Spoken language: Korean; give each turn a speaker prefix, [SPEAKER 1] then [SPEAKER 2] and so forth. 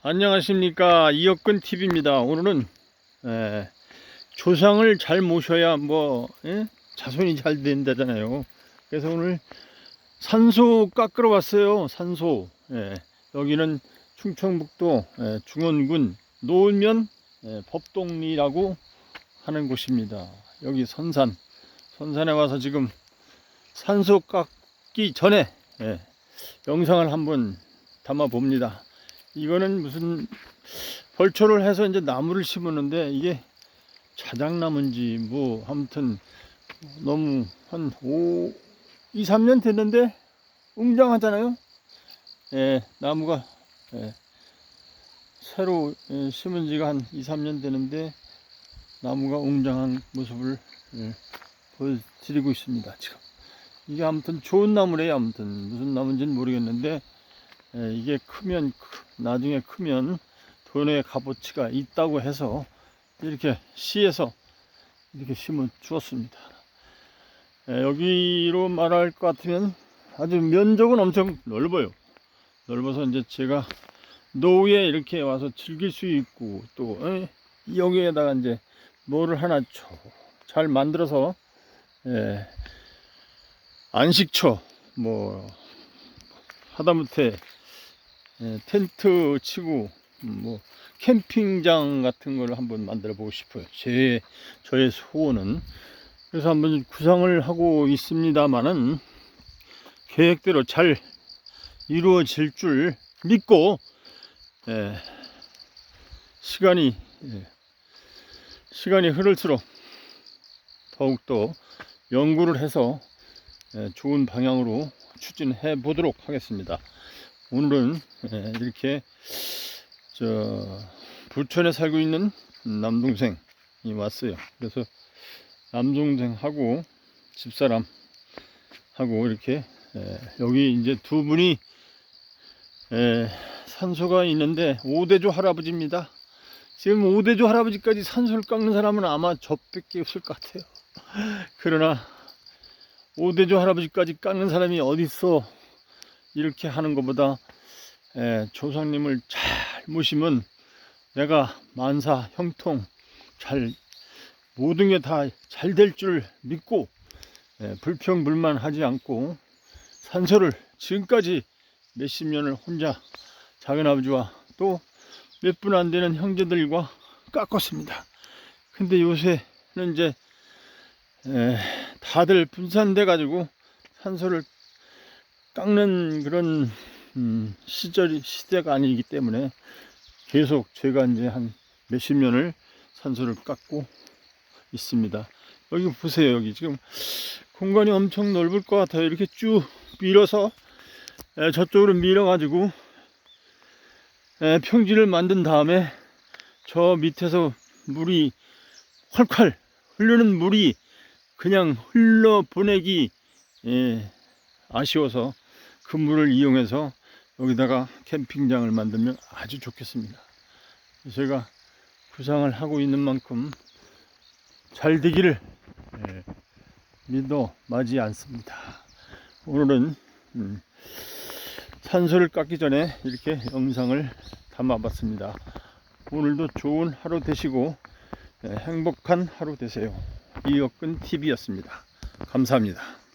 [SPEAKER 1] 안녕하십니까 이혁근 TV입니다. 오늘은 에, 조상을 잘 모셔야 뭐 예? 자손이 잘 된다잖아요. 그래서 오늘 산소 깎으러 왔어요. 산소. 예, 여기는 충청북도 예, 중원군 노을면 예, 법동리라고 하는 곳입니다. 여기 선산 선산에 와서 지금 산소 깎기 전에 예, 영상을 한번 담아 봅니다. 이거는 무슨 벌초를 해서 이제 나무를 심었는데 이게 자작나무인지 뭐 아무튼 너무 한 5, 2, 3년 됐는데 웅장하잖아요. 예, 나무가 예, 새로 예, 심은 지가 한 2, 3년 되는데 나무가 웅장한 모습을 예, 보여드리고 있습니다. 지금 이게 아무튼 좋은 나무래요. 아무튼 무슨 나무인지는 모르겠는데 예, 이게 크면 크- 나중에 크면 돈의 값어치가 있다고 해서 이렇게 시에서 이렇게 심어 주었습니다. 예, 여기로 말할 것 같으면 아주 면적은 엄청 넓어요. 넓어서 이제 제가 노후에 이렇게 와서 즐길 수 있고 또 예, 여기에다가 이제 뭐를 하나 쳐- 잘 만들어서 예, 안식처 뭐 하다못해 예, 텐트 치고 음, 뭐 캠핑장 같은 걸 한번 만들어 보고 싶어요. 제 저의 소원은 그래서 한번 구상을 하고 있습니다만은 계획대로 잘 이루어질 줄 믿고 예, 시간이 예, 시간이 흐를수록 더욱더 연구를 해서 예, 좋은 방향으로 추진해 보도록 하겠습니다. 오늘은 예, 이렇게 저 부천에 살고 있는 남동생이 왔어요. 그래서 남동생하고 집사람하고 이렇게 예, 여기 이제 두 분이 예, 산소가 있는데 오대조 할아버지입니다. 지금 오대조 할아버지까지 산소를 깎는 사람은 아마 저밖에 없을 것 같아요. 그러나 오대조 할아버지까지 깎는 사람이 어디 있어? 이렇게 하는 것보다 에, 조상님을 잘 모시면 내가 만사 형통 잘 모든 게 다 잘 될 줄 믿고 에, 불평불만 하지 않고 산소를 지금까지 몇십 년을 혼자 작은 아버지와 또 몇 분 안 되는 형제들과 깎았습니다. 근데 요새는 이제 에, 다들 분산돼 가지고 산소를 깎는 그런 음, 시절이 시대가 아니기 때문에 계속 제가 이제 한 몇십 년을 산소를 깎고 있습니다. 여기 보세요. 여기 지금 공간이 엄청 넓을 것 같아요. 이렇게 쭉 밀어서 에, 저쪽으로 밀어가지고 에, 평지를 만든 다음에 저 밑에서 물이 콸콸 흐르는 물이 그냥 흘러 보내기 예, 아쉬워서 그 물을 이용해서 여기다가 캠핑장을 만들면 아주 좋겠습니다. 제가 구상을 하고 있는 만큼 잘 되기를 예, 믿어 마지 않습니다. 오늘은 음, 산소를 깎기 전에 이렇게 영상을 담아봤습니다. 오늘도 좋은 하루 되시고 예, 행복한 하루 되세요. 이혁근 TV였습니다. 감사합니다.